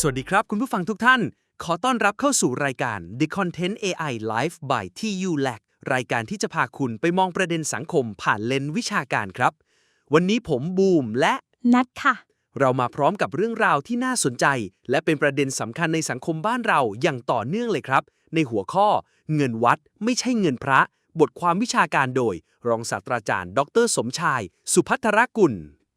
สวัสดีครับคุณผู้ฟังทุกท่าน ขอต้อนรับเข้าสู่รายการ The Content AI Live by TU Lag รายการที่จะพาคุณไปมองประเด็นสังคมผ่านเลนส์วิชาการครับ วันนี้ผมบูมและนัดค่ะ เรามาพร้อมกับเรื่องราวที่น่าสนใจ และเป็นประเด็นสำคัญในสังคมบ้านเราอย่างต่อเนื่องเลยครับ ในหัวข้อ เงินวัดไม่ใช่เงินพระ บทความวิชาการโดย รองศาสตราจารย์ ดร สมชาย สุพัทรกุล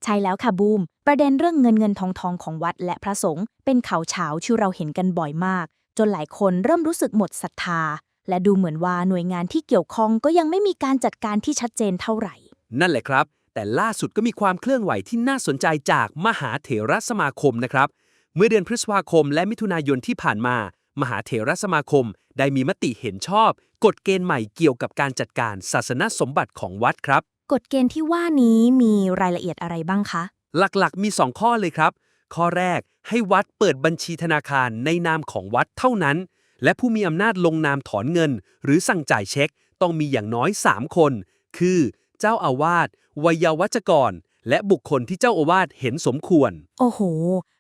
ใช่แล้วค่ะบูม ประเด็นเรื่องเงินเงินทองทองของวัดและพระสงฆ์เป็นข่าวเฉาที่เราเห็นกันบ่อยมาก จนหลายคนเริ่มรู้สึกหมดศรัทธา และดูเหมือนว่าหน่วยงานที่เกี่ยวข้องก็ยังไม่มีการจัดการที่ชัดเจนเท่าไหร่ นั่นแหละครับ แต่ล่าสุดก็มีความเคลื่อนไหวที่น่าสนใจจากมหาเถรสมาคมนะครับ เมื่อเดือนพฤษภาคมและมิถุนายนที่ผ่านมา มหาเถรสมาคม ได้มีมติเห็นชอบ กฎเกณฑ์ใหม่เกี่ยวกับการจัดการศาสนสมบัติของวัดครับ กฎเกณฑ์ที่ว่านี้มีรายละเอียดอะไรบ้างคะ หลักๆ มี 2 ข้อเลยครับ ข้อแรกให้วัดเปิดบัญชีธนาคารในนามของวัดเท่านั้น และผู้มีอำนาจลงนามถอนเงิน หรือสั่งจ่ายเช็คต้องมีอย่างน้อย 3 คน คือ เจ้าอาวาสวัยวัจกร และบุคคลที่เจ้าอาวาสเห็นสมควร โอ้โห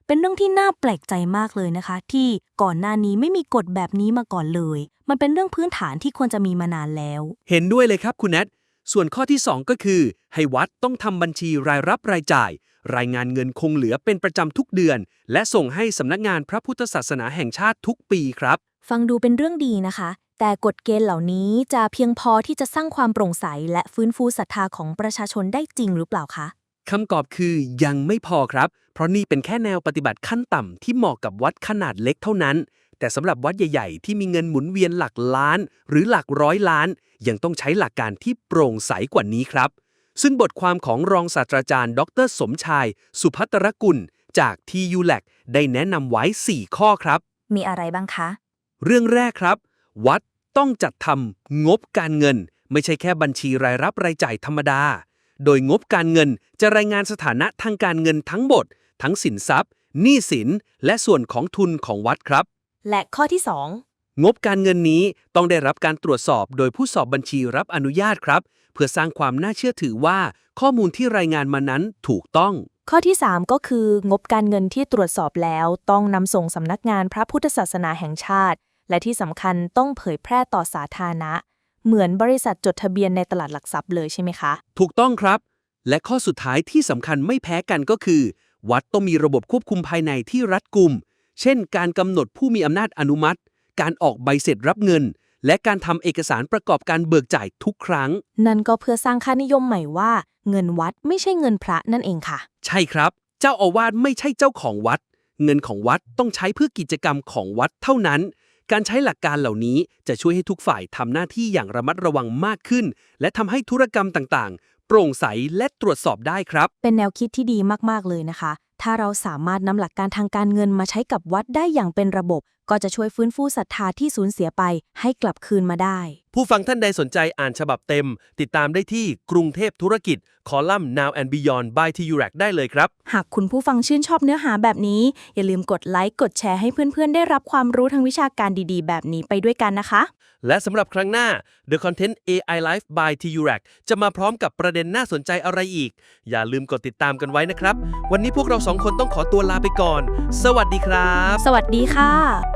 เป็นเรื่องที่น่าแปลกใจมากเลยนะคะ ที่ก่อนหน้านี้ไม่มีกฎแบบนี้มาก่อนเลย มันเป็นเรื่องพื้นฐานที่ควรจะมีมานานแล้ว เห็นด้วยเลยครับคุณแนท ส่วนข้อที่ 2 ก็คือ ให้วัดต้องทำบัญชีรายรับรายจ่าย รายงานเงินคงเหลือเป็นประจำทุกเดือน และส่งให้สำนักงานพระพุทธศาสนาแห่งชาติทุกปีครับ ฟังดูเป็นเรื่องดีนะคะ แต่กฎเกณฑ์เหล่านี้จะเพียงพอที่จะสร้างความโปร่งใส และฟื้นฟูศรัทธาของประชาชนได้จริงหรือเปล่าคะคำตอบคือยังไม่พอครับ เพราะนี่เป็นแค่แนวปฏิบัติขั้นต่ำที่เหมาะกับวัดขนาดเล็กเท่านั้น แต่สำหรับวัดใหญ่ ๆ ที่มีเงินหมุนเวียนหลักล้าน หรือหลักร้อยล้าน ยังต้องใช้หลักการที่โปร่งใสกว่านี้ครับ ซึ่งบทความของรองศาสตราจารย์ ดร สมชาย สุพัตรกุล จาก TU l a c ได้แนะนำไว้ 4 ข้อครับ มีอะไรบ้างคะ เรื่องแรกครับ วัดต้องจัดทำงบการเงิน ไม่ใช่แค่บัญชีรายรับรายจ่ายธรรมดา โดยงบการเงินจะรายงานสถานะทางการเงินทั้งหมด ทั้งสินทรัพย์หนี้สิน และส่วนของทุนของวัดครับ และข้อที่งบการเงินนี้ต้องได้รับการตรวจสอบโดยผู้สอบบัญชีรับอนุญาตครับ เพื่อสร้างความน่าเชื่อถือว่าข้อมูลที่รายงานมานั้นถูกต้อง2ข้อที่ 3 ก็คืองบการเงินที่ตรวจสอบแล้ว ต้องนำส่งสำนักงานพระพุทธศาสนาแห่งชาติ และที่สำคัญต้องเผยแพร่ต่อสาธารณะ เหมือนบริษัทจดทะเบียนในตลาดหลักทรัพย์เลยใช่ไหมคะ ถูกต้องครับ และข้อสุดท้ายที่สำคัญไม่แพ้กันก็คือ วัดต้องมีระบบควบคุมภายในที่รัดกุม เช่น การกำหนดผู้มีอำนาจอนุมัติ การออกใบเสร็จรับเงิน และการทำเอกสารประกอบการเบิกจ่ายทุกครั้ง นั่นก็เพื่อสร้างค่านิยมใหม่ว่า เงินวัดไม่ใช่เงินพระนั่นเองค่ะ ใช่ครับ เจ้าอาวาสไม่ใช่เจ้าของวัด เงินของวัดต้องใช้เพื่อกิจกรรมของวัดเท่านั้น การใช้หลักการเหล่านี้จะช่วยให้ทุกฝ่ายทำหน้าที่อย่างระมัดระวังมากขึ้น และทำให้ธุรกรรมต่างๆ โปร่งใสและตรวจสอบได้ครับ เป็นแนวคิดที่ดีมาก ๆ เลยนะคะ ถ้าเราสามารถนำหลักการทางการเงินมาใช้กับวัดได้อย่างเป็นระบบ ก็จะช่วยฟื้นฟูศรัทธาที่สูญเสียไปให้กลับคืนมาได้ ผู้ฟังท่านใดสนใจอ่านฉบับเต็ม ติดตามได้ที่กรุงเทพธุรกิจ คอลัมน์ Now and Beyond by TU Rack ได้เลยครับ หากคุณผู้ฟังชื่นชอบเนื้อหาแบบนี้ อย่าลืมกดไลค์กดแชร์ให้เพื่อนๆ ได้รับความรู้ทางวิชาการดีๆ แบบนี้ไปด้วยกันนะคะ และสำหรับครั้งหน้า The Content AI Life by TU Rack จะมาพร้อมกับประเด็นน่าสนใจอะไรอีก อย่าลืมกดติดตามกันไว้นะครับ วันนี้พวกเราสองคนต้องขอตัวลาไปก่อน สวัสดีครับ สวัสดีค่ะ